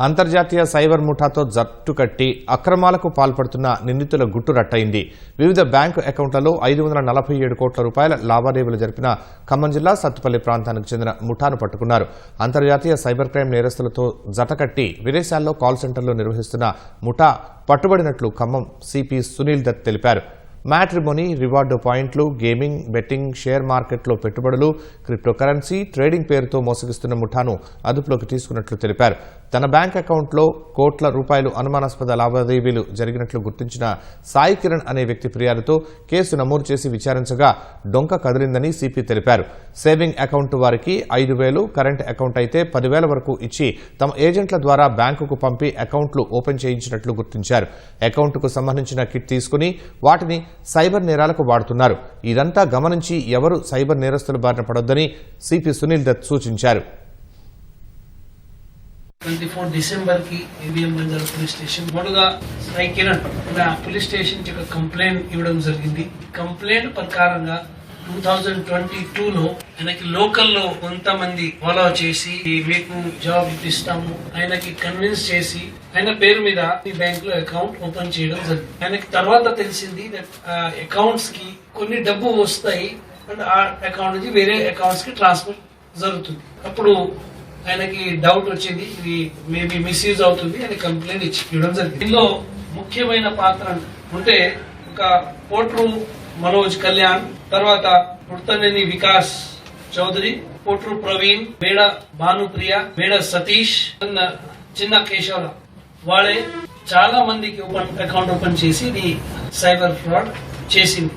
అంతర్జాతీయ సైబర్ ముఠాతో జట్టు కట్టి అక్రమాలకు పాల్పడుతున్న నిందితుల గుట్టు రట్టయింది. వివిధ బ్యాంకు అకౌంట్లలో ఐదు వందల నలభై ఏడు కోట్ల రూపాయల లావాదేవీలు జరిపిన ఖమ్మం జిల్లా సత్తుపల్లి ప్రాంతానికి చెందిన ముఠాను పట్టుకున్నారు. అంతర్జాతీయ సైబర్ క్రైమ్ నేరస్తులతో జతకట్టి విదేశాల్లో కాల్ సెంటర్లు నిర్వహిస్తున్న ముఠా పట్టుబడినట్లు ఖమ్మం సిపి సునీల్ దత్ తెలిపారు. మ్యాట్రిమోనీ రివార్డు పాయింట్లు గేమింగ్ బెట్టింగ్ షేర్ మార్కెట్లో పెట్టుబడులు క్రిప్టోకరెన్సీ ట్రేడింగ్ పేరుతో మోసగిస్తున్న ముఠాను అదుపులోకి తీసుకున్నట్లు తెలిపారు. తన బ్యాంక్ అకౌంట్లో కోట్ల రూపాయలు అనుమానాస్పద లావాదేవీలు జరిగినట్లు గుర్తించిన సాయి కిరణ్ అనే వ్యక్తి ఫిర్యాదుతో కేసు నమోదు చేసి విచారించగా డొంక కదిలిందని సిపి తెలిపారు. సేవింగ్ అకౌంట్ వారికి ఐదు వేలు కరెంట్ అకౌంట్ అయితే పదివేల వరకు ఇచ్చి తమ ఏజెంట్ల ద్వారా బ్యాంకుకు పంపి అకౌంట్లు ఓపెన్ చేయించినట్లు గుర్తించారు. అకౌంట్కు సంబంధించిన కిట్ తీసుకుని వాటిని సైబర్ నేరాలకు వాడుతున్నారు. ఇదంతా గమనించి ఎవరు సైబర్ నేరస్తుల బారిన పడొద్దని సిపి సునీల్ దత్ సూచించారు. ట్వంటీ ఫోర్ డిసెంబర్కి ఏబిఎం బంజారా పోలీస్ స్టేషన్ మొదలుగా సాయి కిరణ్ ఇలా పోలీస్ స్టేషన్ కంప్లైంట్ ఇవ్వడం జరిగింది. కంప్లైంట్ ప్రకారంగా టూ థౌజండ్ ట్వంటీ టూ లో ఆయనకి లోకల్లో కొంతమంది ఫాలో చేసి మీకు జాబ్ ఇప్పిస్తాము. ఆయనకి కన్విన్స్ చేసి ఆయన పేరు మీద ఈ బ్యాంక్లో అకౌంట్ ఓపెన్ చేయడం జరిగింది. ఆయనకి తర్వాత తెలిసింది అకౌంట్స్కి కొన్ని డబ్బు వస్తాయి అండ్ ఆ అకౌంట్ నుంచి వేరే అకౌంట్స్కి ట్రాన్స్ఫర్ జరుగుతుంది. అప్పుడు ఆయనకి డౌట్ వచ్చింది ఇది మేబీ మిస్యూజ్ అవుతుంది అని కంప్లైంట్ ఇచ్చి ఇవ్వడం జరిగింది. దీనిలో ముఖ్యమైన పాత్ర ఉంటే ఒక కోర్టు మనోజ్ కళ్యాణ్ తర్వాత పుట్టనేని వికాస్ చౌదరి పోట్రు ప్రవీణ్ మేడ భానుప్రియ మేడ సతీష్ చిన్న చిన్న కేశవరావు వాళ్ళే చాలా మందికి ఓపెన్ అకౌంట్ ఓపెన్ చేసి ఇది సైబర్ ఫ్రాడ్ చేసింది.